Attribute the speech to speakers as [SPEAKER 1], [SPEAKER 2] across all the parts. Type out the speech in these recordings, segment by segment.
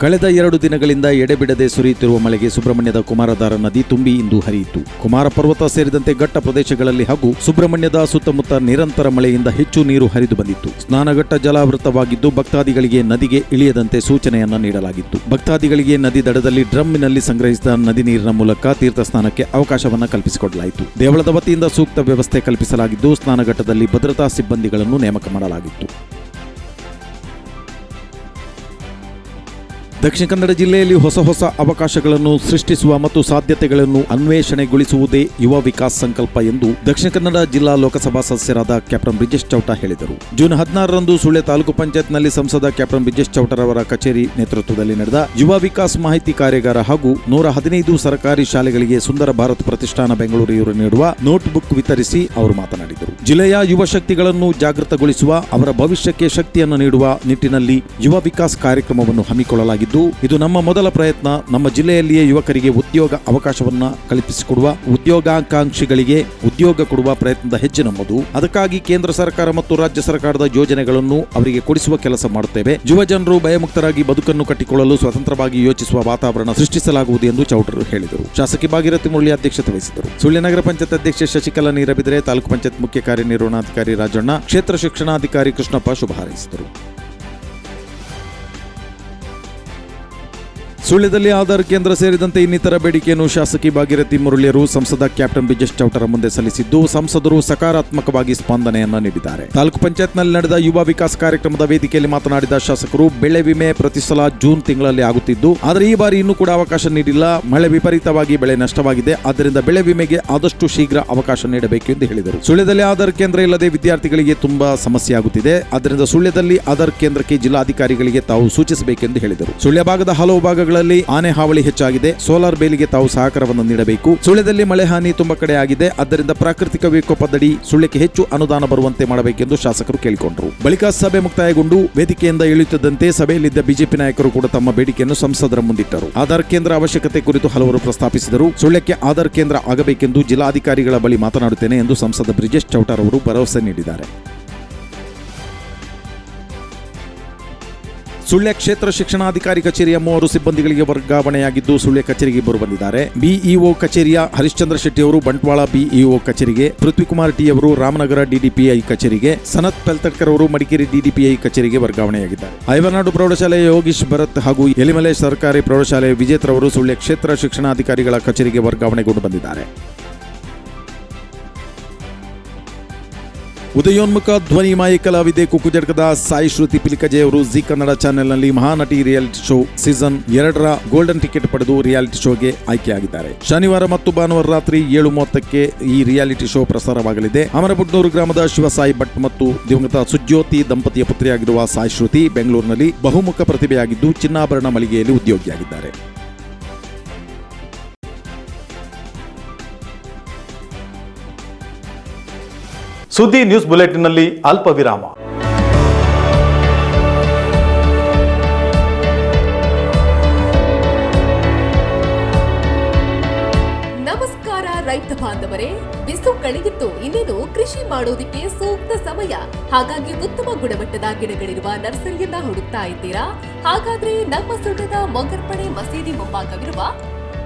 [SPEAKER 1] ಕಳೆದ ಎರಡು ದಿನಗಳಿಂದ ಎಡೆಬಿಡದೆ ಸುರಿಯುತ್ತಿರುವ ಮಳೆಗೆ ಸುಬ್ರಹ್ಮಣ್ಯದ ಕುಮಾರಧಾರ ನದಿ ತುಂಬಿ ಇಂದು ಹರಿಯಿತು. ಕುಮಾರ ಪರ್ವತ ಸೇರಿದಂತೆ ಘಟ್ಟ ಪ್ರದೇಶಗಳಲ್ಲಿ ಹಾಗೂ ಸುಬ್ರಹ್ಮಣ್ಯದ ಸುತ್ತಮುತ್ತ ನಿರಂತರ ಮಳೆಯಿಂದ ಹೆಚ್ಚು ನೀರು ಹರಿದು ಬಂದಿತ್ತು. ಸ್ನಾನಘಟ್ಟ ಜಲಾವೃತವಾಗಿದ್ದು ಭಕ್ತಾದಿಗಳಿಗೆ ನದಿಗೆ ಇಳಿಯದಂತೆ ಸೂಚನೆಯನ್ನು ನೀಡಲಾಗಿತ್ತು. ಭಕ್ತಾದಿಗಳಿಗೆ ನದಿ ದಡದಲ್ಲಿ ಡ್ರಮ್ಮಿನಲ್ಲಿ ಸಂಗ್ರಹಿಸಿದ ನದಿ ನೀರಿನ ಮೂಲಕ ತೀರ್ಥ ಸ್ನಾನಕ್ಕೆ ಅವಕಾಶವನ್ನು ಕಲ್ಪಿಸಿಕೊಡಲಾಯಿತು. ದೇವಳದ ವತಿಯಿಂದ ಸೂಕ್ತ ವ್ಯವಸ್ಥೆ ಕಲ್ಪಿಸಲಾಗಿದ್ದು, ಸ್ನಾನಘಟ್ಟದಲ್ಲಿ ಭದ್ರತಾ ಸಿಬ್ಬಂದಿಗಳನ್ನು ನೇಮಕ ಮಾಡಲಾಗಿತ್ತು. ದಕ್ಷಿಣ ಕನ್ನಡ ಜಿಲ್ಲೆಯಲ್ಲಿ ಹೊಸ ಹೊಸ ಅವಕಾಶಗಳನ್ನು ಸೃಷ್ಟಿಸುವ ಮತ್ತು ಸಾಧ್ಯತೆಗಳನ್ನು ಅನ್ವೇಷಣೆಗೊಳಿಸುವುದೇ ಯುವ ವಿಕಾಸ್ ಸಂಕಲ್ಪ ಎಂದು ದಕ್ಷಿಣ ಕನ್ನಡ ಜಿಲ್ಲಾ ಲೋಕಸಭಾ ಸದಸ್ಯರಾದ ಕ್ಯಾಪ್ಟನ್ ಬ್ರಿಜೇಶ್ ಚೌಟ ಹೇಳಿದರು. ಜೂನ್ ಹದಿನಾರರಂದು ಸುಳ್ಯ ತಾಲೂಕು ಪಂಚಾಯತ್ನಲ್ಲಿ ಸಂಸದ ಕ್ಯಾಪ್ಟನ್ ಬ್ರಿಜೇಶ್ ಚೌಟರವರ ಕಚೇರಿ ನೇತೃತ್ವದಲ್ಲಿ ನಡೆದ ಯುವ ವಿಕಾಸ್ ಮಾಹಿತಿ ಕಾರ್ಯಾಗಾರ ಹಾಗೂ ನೂರ ಹದಿನೈದು ಸರ್ಕಾರಿ ಶಾಲೆಗಳಿಗೆ ಸುಂದರ ಭಾರತ್ ಪ್ರತಿಷ್ಠಾನ ಬೆಂಗಳೂರು ನೀಡುವ ನೋಟ್ಬುಕ್ ವಿತರಿಸಿ ಅವರು ಮಾತನಾಡಿದರು. ಜಿಲ್ಲೆಯ ಯುವ ಶಕ್ತಿಗಳನ್ನು ಜಾಗೃತಗೊಳಿಸುವ, ಅವರ ಭವಿಷ್ಯಕ್ಕೆ ಶಕ್ತಿಯನ್ನು ನೀಡುವ ನಿಟ್ಟಿನಲ್ಲಿ ಯುವ ವಿಕಾಸ್ ಕಾರ್ಯಕ್ರಮವನ್ನು ಹಮ್ಮಿಕೊಳ್ಳಲಾಗಿದ್ದು, ಇದು ನಮ್ಮ ಮೊದಲ ಪ್ರಯತ್ನ. ನಮ್ಮ ಜಿಲ್ಲೆಯಲ್ಲಿಯೇ ಯುವಕರಿಗೆ ಉದ್ಯೋಗ ಅವಕಾಶವನ್ನ ಕಲ್ಪಿಸಿಕೊಡುವ, ಉದ್ಯೋಗಾಕಾಂಕ್ಷಿಗಳಿಗೆ ಉದ್ಯೋಗ ಕೊಡುವ ಪ್ರಯತ್ನದ ಹೆಜ್ಜೆ ನಮ್ಮದು. ಅದಕ್ಕಾಗಿ ಕೇಂದ್ರ ಸರ್ಕಾರ ಮತ್ತು ರಾಜ್ಯ ಸರ್ಕಾರದ ಯೋಜನೆಗಳನ್ನು ಅವರಿಗೆ ಕೊಡಿಸುವ ಕೆಲಸ ಮಾಡುತ್ತೇವೆ. ಯುವ ಜನರು ಭಯಮುಕ್ತರಾಗಿ ಬದುಕನ್ನು ಕಟ್ಟಿಕೊಳ್ಳಲು ಸ್ವತಂತ್ರವಾಗಿ ಯೋಚಿಸುವ ವಾತಾವರಣ ಸೃಷ್ಟಿಸಲಾಗುವುದು ಎಂದು ಚೌಟರು ಹೇಳಿದರು. ಶಾಸಕಿ ಭಾಗೀರಥಿ ಮುರಳಿ ಅಧ್ಯಕ್ಷತೆ ವಹಿಸಿದರು ಸುಳ್ಯ ನಗರ ಪಂಚಾಯತ್ ಅಧ್ಯಕ್ಷೆ ಶಶಿಕಲಾ ನೀರಬಿದರೆ ತಾಲೂಕು ಪಂಚಾಯತ್ ಮುಖ್ಯ ಕಾರ್ಯನಿರ್ವಹಣಾಧಿಕಾರಿ ರಾಜಣ್ಣ ಕ್ಷೇತ್ರ ಶಿಕ್ಷಣಾಧಿಕಾರಿ ಕೃಷ್ಣಪ್ಪ ಶುಭ ಹಾರೈಸಿದರು. ಸುಳ್ಯದಲ್ಲಿ ಆಧಾರ್ ಕೇಂದ್ರ ಸೇರಿದಂತೆ ಇನ್ನಿತರ ಬೇಡಿಕೆಯನ್ನು ಶಾಸಕಿ ಭಾಗೀರಥಿ ಮುರಳಿಯರು ಸಂಸದ ಕ್ಯಾಪ್ಟನ್ ಬ್ರಿಜೇಶ್ ಚೌಟರ ಮುಂದೆ ಸಲ್ಲಿಸಿದ್ದು, ಸಂಸದರು ಸಕಾರಾತ್ಮಕವಾಗಿ ಸ್ಪಂದನೆಯನ್ನು ನೀಡಿದ್ದಾರೆ. ತಾಲೂಕು ಪಂಚಾಯತ್ನಲ್ಲಿ ನಡೆದ ಯುವ ವಿಕಾಸ್ ಕಾರ್ಯಕ್ರಮದ ವೇದಿಕೆಯಲ್ಲಿ ಮಾತನಾಡಿದ ಶಾಸಕರು, ಬೆಳೆ ವಿಮೆ ಪ್ರತಿ ಸಲ ಜೂನ್ ತಿಂಗಳಲ್ಲಿ ಆಗುತ್ತಿದ್ದು, ಆದರೆ ಈ ಬಾರಿ ಇನ್ನೂ ಕೂಡ ಅವಕಾಶ ನೀಡಿಲ್ಲ. ಮಳೆ ವಿಪರೀತವಾಗಿ ಬೆಳೆ ನಷ್ಟವಾಗಿದೆ. ಆದ್ದರಿಂದ ಬೆಳೆ ವಿಮೆಗೆ ಆದಷ್ಟು ಶೀಘ್ರ ಅವಕಾಶ ನೀಡಬೇಕು ಎಂದು ಹೇಳಿದರು. ಸುಳ್ಯದಲ್ಲಿ ಆಧಾರ್ ಕೇಂದ್ರ ಇಲ್ಲದೆ ವಿದ್ಯಾರ್ಥಿಗಳಿಗೆ ತುಂಬಾ ಸಮಸ್ಯೆ ಆಗುತ್ತಿದೆ. ಆದ್ದರಿಂದ ಸುಳ್ಯದಲ್ಲಿ ಆಧಾರ್ ಕೇಂದ್ರಕ್ಕೆ ಜಿಲ್ಲಾಧಿಕಾರಿಗಳಿಗೆ ತಾವು ಸೂಚಿಸಬೇಕೆಂದು ಹೇಳಿದರು. ಸುಳ್ಯ ಭಾಗದ ಹಲವು ಭಾಗಗಳಲ್ಲಿ ಆನೆ ಹಾವಳಿ ಹೆಚ್ಚಾಗಿದೆ. ಸೋಲಾರ್ ಬೇಲಿಗೆ ತಾವು ಸಹಕಾರವನ್ನು ನೀಡಬೇಕು. ಸುಳ್ಯದಲ್ಲಿ ಮಳೆ ಹಾನಿ ತುಂಬಾ ಕಡೆ ಆಗಿದೆ. ಆದ್ದರಿಂದ ಪ್ರಾಕೃತಿಕ ವಿಕೋಪದಡಿ ಸುಳ್ಯಕ್ಕೆ ಹೆಚ್ಚು ಅನುದಾನ ಬರುವಂತೆ ಮಾಡಬೇಕೆಂದು ಶಾಸಕರು ಕೇಳಿಕೊಂಡರು. ಬಳಿಕ ಸಭೆ ಮುಕ್ತಾಯಗೊಂಡು ವೇದಿಕೆಯಿಂದ ಇಳಿಯುತ್ತಿದ್ದಂತೆ ಸಭೆಯಲ್ಲಿದ್ದ ಬಿಜೆಪಿ ನಾಯಕರು ಕೂಡ ತಮ್ಮ ಬೇಡಿಕೆಯನ್ನು ಸಂಸದರ ಮುಂದಿಟ್ಟರು. ಆಧಾರ್ ಕೇಂದ್ರ ಅವಶ್ಯಕತೆ ಕುರಿತು ಹಲವರು ಪ್ರಸ್ತಾಪಿಸಿದರು. ಸುಳ್ಯಕ್ಕೆ ಆಧಾರ್ ಕೇಂದ್ರ ಆಗಬೇಕೆಂದು ಜಿಲ್ಲಾಧಿಕಾರಿಗಳ ಬಳಿ ಮಾತನಾಡುತ್ತೇನೆ ಎಂದು ಸಂಸದ ಬ್ರಿಜೇಶ್ ಚೌಟಾರ್ ಅವರು ಭರವಸೆ ನೀಡಿದ್ದಾರೆ. ಸುಳ್ಯ ಕ್ಷೇತ್ರ ಶಿಕ್ಷಣಾಧಿಕಾರಿ ಕಚೇರಿಯ ಮೂವರು ಸಿಬ್ಬಂದಿಗಳಿಗೆ ವರ್ಗಾವಣೆಯಾಗಿದ್ದು ಸುಳ್ಯ ಕಚೇರಿಗೆ ಇಬ್ಬರು ಬಂದಿದ್ದಾರೆ. ಬಿಇಒ ಕಚೇರಿಯ ಹರಿಶ್ಚಂದ್ರ ಶೆಟ್ಟಿ ಅವರು ಬಂಟ್ವಾಳ ಬಿಇಒ ಕಚೇರಿಗೆ, ಪೃಥ್ವಿಕುಮಾರ್ ಟಿ ಅವರು ರಾಮನಗರ ಡಿಡಿಪಿಐ ಕಚೇರಿಗೆ, ಸನತ್ ಪೆಲ್ತಡ್ಕರ್ ಅವರು ಮಡಿಕೇರಿ ಡಿಡಿಪಿಐ ಕಚೇರಿಗೆ ವರ್ಗಾವಣೆಯಾಗಿದ್ದಾರೆ. ಐವನಾಡು ಪ್ರೌಢಶಾಲೆಯ ಯೋಗೀಶ್ ಭರತ್ ಹಾಗೂ ಎಲಿಮಲೆ ಸರ್ಕಾರಿ ಪ್ರೌಢಶಾಲೆಯ ವಿಜೇತರವರು ಸುಳ್ಯ ಕ್ಷೇತ್ರ ಶಿಕ್ಷಣಾಧಿಕಾರಿಗಳ ಕಚೇರಿಗೆ ವರ್ಗಾವಣೆಗೊಂಡು ಬಂದಿದ್ದಾರೆ. ಉದಯೋನ್ಮುಖ ಧ್ವನಿ ಮಾಯಿ ಕಲಾವಿದೆ ಕುಕ್ಕುಜಡ್ಕದ ಸಾಯಿ ಶ್ರುತಿ ಪಿಲಿಕಜೆ ಅವರು ಜಿ ಕನ್ನಡ ಚಾನೆಲ್ನಲ್ಲಿ ಮಹಾನಟಿ ರಿಯಾಲಿಟಿ ಶೋ ಸೀಸನ್ ಎರಡರ ಗೋಲ್ಡನ್ ಟಿಕೆಟ್ ಪಡೆದು ರಿಯಾಲಿಟಿ ಶೋಗೆ ಆಯ್ಕೆಯಾಗಿದ್ದಾರೆ. ಶನಿವಾರ ಮತ್ತು ಭಾನುವಾರ ರಾತ್ರಿ ಏಳು ಮೂವತ್ತಕ್ಕೆ ಈ ರಿಯಾಲಿಟಿ ಶೋ ಪ್ರಸಾರವಾಗಲಿದೆ. ಅಮರಬುಡ್ನೂರು ಗ್ರಾಮದ ಶಿವಸಾಯಿ ಭಟ್ ಮತ್ತು ದಿವಂಗತ ಸುಜ್ಯೋತಿ ದಂಪತಿಯ ಪುತ್ರಿಯಾಗಿರುವ ಸಾಯಿ ಶ್ರುತಿ ಬೆಂಗಳೂರಿನಲ್ಲಿ ಬಹುಮುಖ ಪ್ರತಿಭೆಯಾಗಿದ್ದು ಚಿನ್ನಾಭರಣ ಮಳಿಗೆಯಲ್ಲಿ ಉದ್ಯೋಗಿಯಾಗಿದ್ದಾರೆ.
[SPEAKER 2] ಸುದ್ದಿ ನ್ಯೂಸ್ ಬುಲೆಟಿನ್ನಲ್ಲಿ ಅಲ್ಪ ವಿರಾಮ
[SPEAKER 3] ನಮಸ್ಕಾರ ರೈತ ಬಾಂಧವರೇ, ಬಿಸು ಕಳೆದಿತ್ತು. ಇನ್ನೇನು ಕೃಷಿ ಮಾಡೋದಿಕ್ಕೆ ಸೂಕ್ತ ಸಮಯ. ಹಾಗಾಗಿ ಉತ್ತಮ ಗುಣಮಟ್ಟದ ಗಿಡಗಳಿರುವ ನರ್ಸರಿಯನ್ನ ಹುಡುಕ್ತಾ ಇದ್ದೀರಾ? ಹಾಗಾದ್ರೆ ನಮ್ಮ ಸುಳ್ಯದ ಮೊಗರ್ಪಣೆ ಮಸೀದಿ ಮುಂಭಾಗವಿರುವ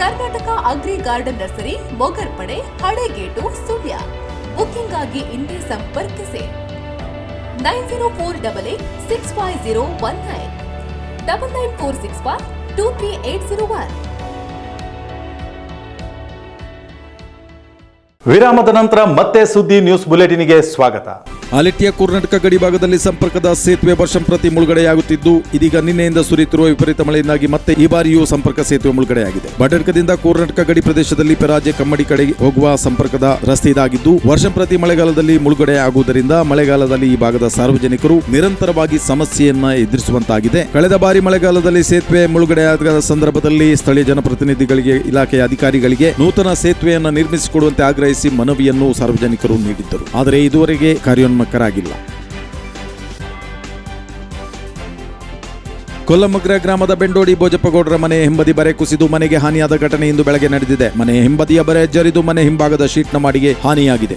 [SPEAKER 3] Karnataka agri garden nursery Mogarpade Halegate, Sullia. Booking ಆಗಿ ಇಂದೇ ಸಂಪರ್ಕಿಸಿ. Nine zero four double eight six five zero one nine. Double nine four six five two three eight zero one.
[SPEAKER 2] ವಿರಾಮದ ನಂತರ ಮತ್ತೆ ಸುದ್ದಿ ನ್ಯೂಸ್ ಬುಲೆಟಿನ್ಗೆ ಸ್ವಾಗತ.
[SPEAKER 1] ಅಲಿಟಿಯ ಕರ್ನಾಟಕ ಗಡಿ ಭಾಗದಲ್ಲಿ ಸಂಪರ್ಕದ ಸೇತುವೆ ವರ್ಷಂಪ್ರತಿ ಮುಳುಗಡೆಯಾಗುತ್ತಿದ್ದು, ಇದೀಗ ನಿನ್ನೆಯಿಂದ ಸುರಿಯುತ್ತಿರುವ ವಿಪರೀತ ಮಳೆಯಿಂದಾಗಿ ಮತ್ತೆ ಈ ಬಾರಿಯೂ ಸಂಪರ್ಕ ಸೇತುವೆ ಮುಳುಗಡೆಯಾಗಿದೆ. ಬಡಡ್ಕದಿಂದ ಕರ್ನಾಟಕ ಗಡಿ ಪ್ರದೇಶದಲ್ಲಿ ಪೆರಾಜೆ ಕಮ್ಮಡಿ ಕಡೆ ಹೋಗುವ ಸಂಪರ್ಕದ ರಸ್ತೆ ಇದಾಗಿದ್ದು ವರ್ಷಂಪ್ರತಿ ಮಳೆಗಾಲದಲ್ಲಿ ಮುಳುಗಡೆಯಾಗುವುದರಿಂದ ಮಳೆಗಾಲದಲ್ಲಿ ಈ ಭಾಗದ ಸಾರ್ವಜನಿಕರು ನಿರಂತರವಾಗಿ ಸಮಸ್ಯೆಯನ್ನ ಎದುರಿಸುವಂತಾಗಿದೆ. ಕಳೆದ ಬಾರಿ ಮಳೆಗಾಲದಲ್ಲಿ ಸೇತುವೆ ಮುಳುಗಡೆಯಾದ ಸಂದರ್ಭದಲ್ಲಿ ಸ್ಥಳೀಯ ಜನಪ್ರತಿನಿಧಿಗಳಿಗೆ, ಇಲಾಖೆಯ ಅಧಿಕಾರಿಗಳಿಗೆ ನೂತನ ಸೇತುವೆಯನ್ನು ನಿರ್ಮಿಸಿಕೊಡುವಂತೆ ಆಗ್ರಹಿಸಿ ಮನವಿಯನ್ನು ಸಾರ್ವಜನಿಕರು ನೀಡಿದ್ದರು. ಆದರೆ ಇದುವರೆಗೆ ಕಾರ್ಯೋನ್ಮುಖರಾಗಿಲ್ಲ ಕೊಲ್ಲಮಗ್ರ ಗ್ರಾಮದ ಬೆಂಡೋಡಿ ಭೋಜಪ್ಪಗೌಡರ ಮನೆ ಹಿಂಬದಿ ಬರೆ ಕುಸಿದು ಮನೆಗೆ ಹಾನಿಯಾದ ಘಟನೆ ಇಂದು ಬೆಳಗ್ಗೆ ನಡೆದಿದೆ. ಮನೆ ಹಿಂಬದಿಯ ಬರೆ ಜರಿದು ಮನೆ ಹಿಂಭಾಗದ ಶೀಟ್ನ ಮಾಡಿಗೆ ಹಾನಿಯಾಗಿದೆ.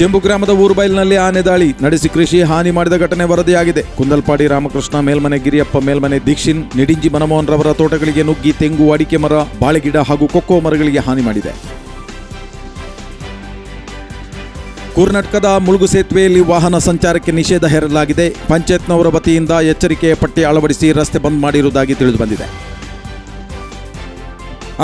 [SPEAKER 1] ಚೆಂಬು ಗ್ರಾಮದ ಊರುಬೈಲ್ನಲ್ಲಿ ಆನೆ ದಾಳಿ ನಡೆಸಿ ಕೃಷಿ ಹಾನಿ ಮಾಡಿದ ಘಟನೆ ವರದಿಯಾಗಿದೆ. ಕುಂದಲ್ಪಾಡಿ ರಾಮಕೃಷ್ಣ ಮೇಲ್ಮನೆ ಗಿರಿಯಪ್ಪ ಮೇಲ್ಮನೆ ದೀಕ್ಷಿನ್, ನಿಡಿಂಜಿ ಮನಮೋಹನ್ ರವರ ತೋಟಗಳಿಗೆ ನುಗ್ಗಿ ತೆಂಗು, ಅಡಿಕೆ ಮರ, ಬಾಳೆಗಿಡ ಹಾಗೂ ಕೊಕ್ಕೋ ಮರಗಳಿಗೆ ಹಾನಿ ಮಾಡಿದೆ. ಕರ್ನಾಟಕದ ಮುಳುಗು ಸೇತುವೆಯಲ್ಲಿ ವಾಹನ ಸಂಚಾರಕ್ಕೆ ನಿಷೇಧ ಹೇರಲಾಗಿದೆ. ಪಂಚಾಯತ್ನವರ ವತಿಯಿಂದ ಎಚ್ಚರಿಕೆಯ ಪಟ್ಟಿ ಅಳವಡಿಸಿ ರಸ್ತೆ ಬಂದ್ ಮಾಡಿರುವುದಾಗಿ ತಿಳಿದುಬಂದಿದೆ.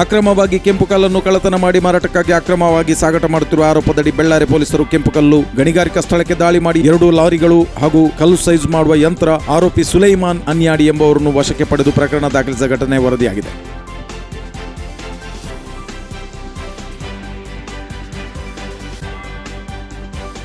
[SPEAKER 1] ಅಕ್ರಮವಾಗಿ ಕೆಂಪು ಕಲ್ಲನ್ನು ಕಳ್ಳತನ ಮಾಡಿ ಮಾರಾಟಕ್ಕಾಗಿ ಅಕ್ರಮವಾಗಿ ಸಾಗಾಟ ಮಾಡುತ್ತಿರುವ ಆರೋಪದಡಿ ಬೆಳ್ಳಾರಿ ಪೊಲೀಸರು ಕೆಂಪುಕಲ್ಲು ಗಣಿಗಾರಿಕಾ ಸ್ಥಳಕ್ಕೆ ದಾಳಿ ಮಾಡಿ ಎರಡು ಲಾರಿಗಳು ಹಾಗೂ ಕಲ್ಲು ಸೈಜ್ ಮಾಡುವ ಯಂತ್ರ ಆರೋಪಿ ಸುಲೈಮಾನ್ ಅನ್ಯಾಡಿ ಎಂಬುವರನ್ನು ವಶಕ್ಕೆ ಪಡೆದು ಪ್ರಕರಣ ದಾಖಲಿಸಿದ ಘಟನೆ ವರದಿಯಾಗಿದೆ.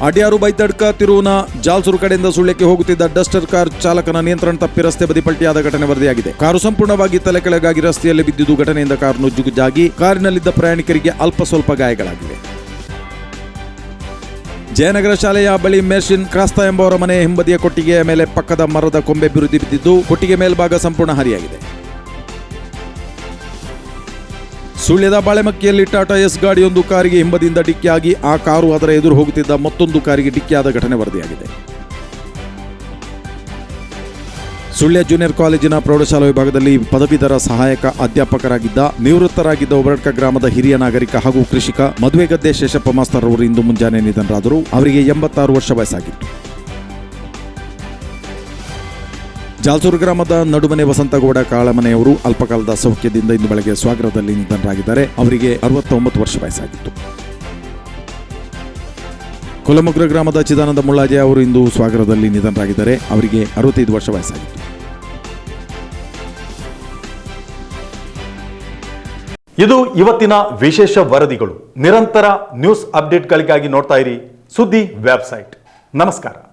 [SPEAKER 1] ಅಡ್ಯಾರು ಬೈತಡ್ಕ ತಿರುವಿನ ಜಾಲ್ಸೂರು ಕಡೆಯಿಂದ ಸುಳ್ಯಕ್ಕೆ ಹೋಗುತ್ತಿದ್ದ ಡಸ್ಟರ್ ಕಾರ್ ಚಾಲಕನ ನಿಯಂತ್ರಣ ತಪ್ಪಿ ರಸ್ತೆ ಬದಿ ಪಲ್ಟಿಯಾದ ಘಟನೆ ವರದಿಯಾಗಿದೆ. ಕಾರು ಸಂಪೂರ್ಣವಾಗಿ ತಲೆ ಕೆಳಗಾಗಿ ರಸ್ತೆಯಲ್ಲಿ ಬಿದ್ದಿದ್ದು ಘಟನೆಯಿಂದ ಕಾರು ನುಜ್ಜುಗುಜ್ಜಾಗಿ ಕಾರಿನಲ್ಲಿದ್ದ ಪ್ರಯಾಣಿಕರಿಗೆ ಅಲ್ಪ ಸ್ವಲ್ಪ ಗಾಯಗಳಾಗಿವೆ. ಜಯನಗರ ಶಾಲೆಯ ಬಳಿ ಮೆಷಿನ್ ಕ್ರಾಸ್ತಾ ಎಂಬುವರ ಮನೆ ಹಿಂಬದಿಯ ಕೊಟ್ಟಿಗೆಯ ಮೇಲೆ ಪಕ್ಕದ ಮರದ ಕೊಂಬೆ ಬಿರುದಿ ಬಿದ್ದಿದ್ದು, ಕೊಟ್ಟಿಗೆ ಮೇಲ್ಭಾಗ ಸಂಪೂರ್ಣ ಹಾನಿಯಾಗಿದೆ ಸುಳ್ಯದ ಬಾಳೆಮಕ್ಕಿಯಲ್ಲಿ ಟಾಟಾ ಎಸ್ ಗಾಡಿಯೊಂದು ಕಾರಿಗೆ ಹಿಂಬದಿಂದ ಡಿಕ್ಕಿಯಾಗಿ ಆ ಕಾರು ಅದರ ಎದುರು ಹೋಗುತ್ತಿದ್ದ ಮತ್ತೊಂದು ಕಾರಿಗೆ ಡಿಕ್ಕಿಯಾದ ಘಟನೆ ವರದಿಯಾಗಿದೆ. ಸುಳ್ಯ ಜೂನಿಯರ್ ಕಾಲೇಜಿನ ಪ್ರೌಢಶಾಲಾ ವಿಭಾಗದಲ್ಲಿ ಪದವೀಧರ ಸಹಾಯಕ ಅಧ್ಯಾಪಕರಾಗಿದ್ದ, ನಿವೃತ್ತರಾಗಿದ್ದ ಒಬರಡ್ಕ ಗ್ರಾಮದ ಹಿರಿಯ ನಾಗರಿಕ ಹಾಗೂ ಕೃಷಿಕ ಮದುವೆಗದ್ದೆ ಶೇಷಪ್ಪ ಮಾಸ್ತರ್ ಅವರು ಇಂದು ಮುಂಜಾನೆ ನಿಧನರಾದರು. ಅವರಿಗೆ ಎಂಬತ್ತಾರು ವರ್ಷ ವಯಸ್ಸಾಗಿತ್ತು. ಜಾಲ್ಸೂರು ಗ್ರಾಮದ ನಡುಮನೆ ವಸಂತಗೌಡ ಕಾಳಮನೆಯವರು ಅಲ್ಪಕಾಲದ ಸೌಖ್ಯದಿಂದ ಇಂದು ಬೆಳಗ್ಗೆ ಸ್ವಾಗತದಲ್ಲಿ ನಿಧನರಾಗಿದ್ದಾರೆ. ಅವರಿಗೆ ಅರವತ್ತೊಂಬತ್ತು ವರ್ಷ ವಯಸ್ಸಾಗಿತ್ತು. ಕೊಲಮಗ್ರ ಗ್ರಾಮದ ಚಿದಾನಂದ ಮುಳ್ಳಾಜೆ ಅವರು ಇಂದು ಸ್ವಾಗರದಲ್ಲಿ ನಿಧನರಾಗಿದ್ದಾರೆ. ಅವರಿಗೆ ಅರವತ್ತೈದು ವರ್ಷ ವಯಸ್ಸಾಗಿತ್ತು.
[SPEAKER 2] ಇದು ಇವತ್ತಿನ ವಿಶೇಷ ವರದಿಗಳು. ನಿರಂತರ ನ್ಯೂಸ್ ಅಪ್ಡೇಟ್ಗಳಿಗಾಗಿ ನೋಡ್ತಾ ಇರಿ ಸುದ್ದಿ ವೆಬ್ಸೈಟ್. ನಮಸ್ಕಾರ.